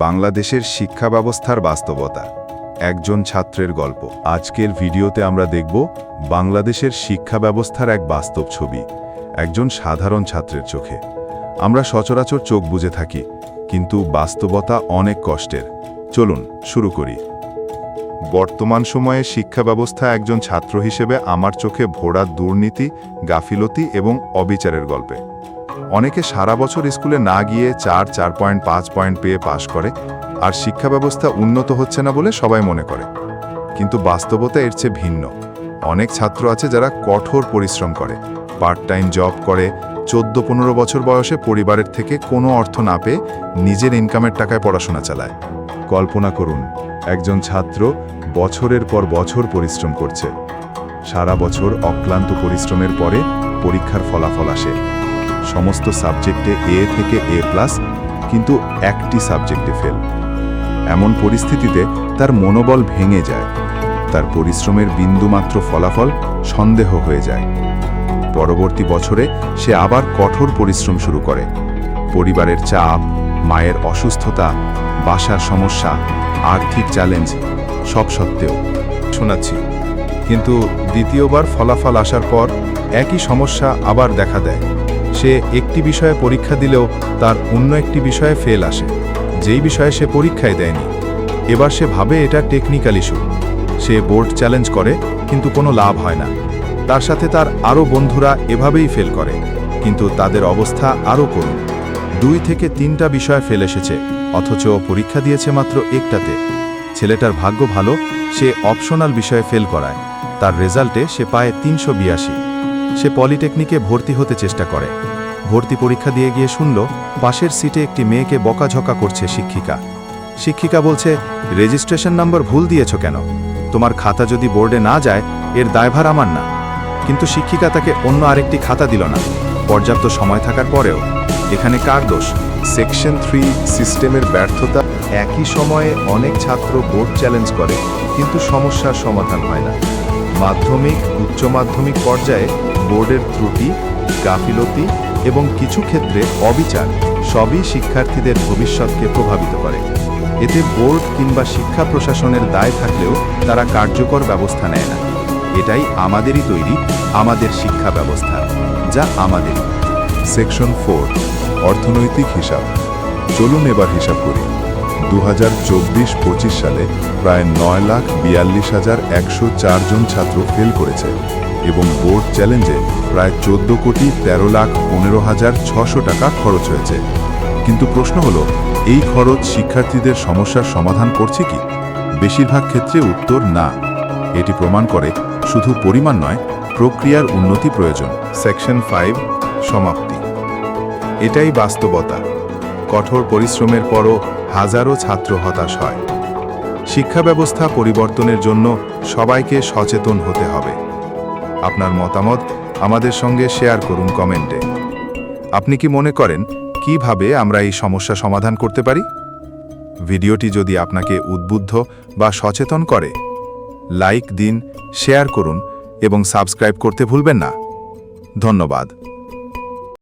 বাংলাদেশের শিক্ষা ব্যবস্থার বাস্তবতা। একজন ছাত্রের গল্প। আজকের ভিডিওতে আমরা দেখব বাংলাদেশের শিক্ষা ব্যবস্থার এক বাস্তব ছবি, একজন সাধারণ ছাত্রের চোখে। আমরা সচরাচর চোখ বুজে থাকি, কিন্তু বাস্তবতা অনেক কষ্টের। চলুন, শুরু করি। বর্তমান সময়ে শিক্ষা ব্যবস্থা একজন ছাত্র হিসেবে আমার চোখে ভোড়া দুর্নীতি, গাফিলতি এবং অবিচারের গল্পে। অনেকে সারা বছর স্কুলে না গিয়ে চার চার পয়েন্ট, পাঁচ পয়েন্ট পেয়ে পাশ করে, আর শিক্ষা ব্যবস্থা উন্নত হচ্ছে না বলে সবাই মনে করে। কিন্তু বাস্তবতা এর চেয়ে ভিন্ন। অনেক ছাত্র আছে যারা কঠোর পরিশ্রম করে পার্ট টাইম জব করে, চোদ্দ, পনেরো বছর বয়সে পরিবারের থেকে কোনো অর্থ না পেয়ে নিজের ইনকামের টাকায় পড়াশোনা চালায়। কল্পনা করুন, একজন ছাত্র বছরের পর বছর পরিশ্রম করছে। সারা বছর অক্লান্ত পরিশ্রমের পরে পরীক্ষার ফলাফল আসে। সমস্ত সাবজেক্টে এ থেকে এ প্লাস কিন্তু একটি সাবজেক্টে ফেল এমন পরিস্থিতিতে তার মনোবল ভেঙে যায়। তার পরিশ্রমের বিন্দুমাত্র ফলাফল সন্দেহ হয়ে যায়। পরবর্তী বছরে সে আবার কঠোর পরিশ্রম শুরু করে। পরিবারের চাপ, মায়ের অসুস্থতা, বাসার সমস্যা, আর্থিক চ্যালেঞ্জ সব সত্ত্বেও শোনাচ্ছি। কিন্তু দ্বিতীয়বার ফলাফল আসার পর একই সমস্যা আবার দেখা দেয়। সে একটি বিষয়ে পরীক্ষা দিলেও তার অন্য একটি বিষয়ে ফেল আসে। যেই বিষয়ে সে পরীক্ষায় দেয়নি। এবার সে ভাবে এটা টেকনিক্যাল ইস্যু সে বোর্ড চ্যালেঞ্জ করে, কিন্তু কোনো লাভ হয় না। তার সাথে তার আরও বন্ধুরা এভাবেই ফেল করে, কিন্তু তাদের অবস্থা আরও করুন। দুই থেকে তিনটা বিষয় ফেল এসেছে, অথচ পরীক্ষা দিয়েছে মাত্র একটাতে। ছেলেটার ভাগ্য ভালো, সে অপশনাল বিষয়ে ফেল করায়। তার রেজাল্টে সে পায় তিনশো বিয়াশি। সে পলিটেকনিকে ভর্তি হতে চেষ্টা করে। ভর্তি পরীক্ষা দিয়ে গিয়ে শুনল, পাশের সিটে একটি মেয়েকে বকাঝকা করছে শিক্ষিকা। শিক্ষিকা বলছে, রেজিস্ট্রেশন নাম্বার ভুল দিয়েছ কেন? তোমার খাতা যদি বোর্ডে না যায়, এর দায়ভার আমার না। কিন্তু শিক্ষিকা তাকে অন্য আরেকটি খাতা দিল না। পর্যাপ্ত সময় থাকার পরেও, এখানে কার দোষ? সেকশন থ্রি সিস্টেমের ব্যর্থতা একই সময়ে অনেক ছাত্র বোর্ড চ্যালেঞ্জ করে, কিন্তু সমস্যার সমাধান হয় না। মাধ্যমিক, উচ্চ মাধ্যমিক পর্যায়ে বোর্ডের ত্রুটি, গাফিলতি এবং কিছু ক্ষেত্রে অবিচার সবই শিক্ষার্থীদের ভবিষ্যৎকে প্রভাবিত করে। এতে বোর্ড কিংবা শিক্ষা প্রশাসনের দায় থাকলেও তারা কার্যকর ব্যবস্থা নেয় না। এটাই আমাদেরই তৈরি, আমাদের শিক্ষা ব্যবস্থা, যা আমাদের। সেকশন ফোর, অর্থনৈতিক হিসাব। চলুন এবার হিসাব করি। দু হাজার সালে প্রায় নয় লাখ বিয়াল্লিশ হাজার একশো জন ছাত্র ফেল করেছে। এবং বোর্ড চ্যালেঞ্জে প্রায় চোদ্দ কোটি তেরো লাখ পনেরো হাজার ছশো টাকা খরচ হয়েছে। কিন্তু প্রশ্ন হলো, এই খরচ শিক্ষার্থীদের সমস্যার সমাধান করছে কি? বেশিরভাগ ক্ষেত্রে উত্তর না। এটি প্রমাণ করে শুধু পরিমাণ নয়, প্রক্রিয়ার উন্নতি প্রয়োজন। সেকশন ফাইভ, সমাপ্তি। এটাই বাস্তবতা। কঠোর পরিশ্রমের পরও হাজারো ছাত্র হতাশ হয়। শিক্ষা ব্যবস্থা পরিবর্তনের জন্য সবাইকে সচেতন হতে হবে। আপনার মতামত আমাদের সঙ্গে শেয়ার করুন কমেন্টে। আপনি কি মনে করেন কীভাবে আমরা এই সমস্যা সমাধান করতে পারি? ভিডিওটি যদি আপনাকে উদ্বুদ্ধ বা সচেতন করে, লাইক দিন, শেয়ার করুন এবং সাবস্ক্রাইব করতে ভুলবেন না। ধন্যবাদ।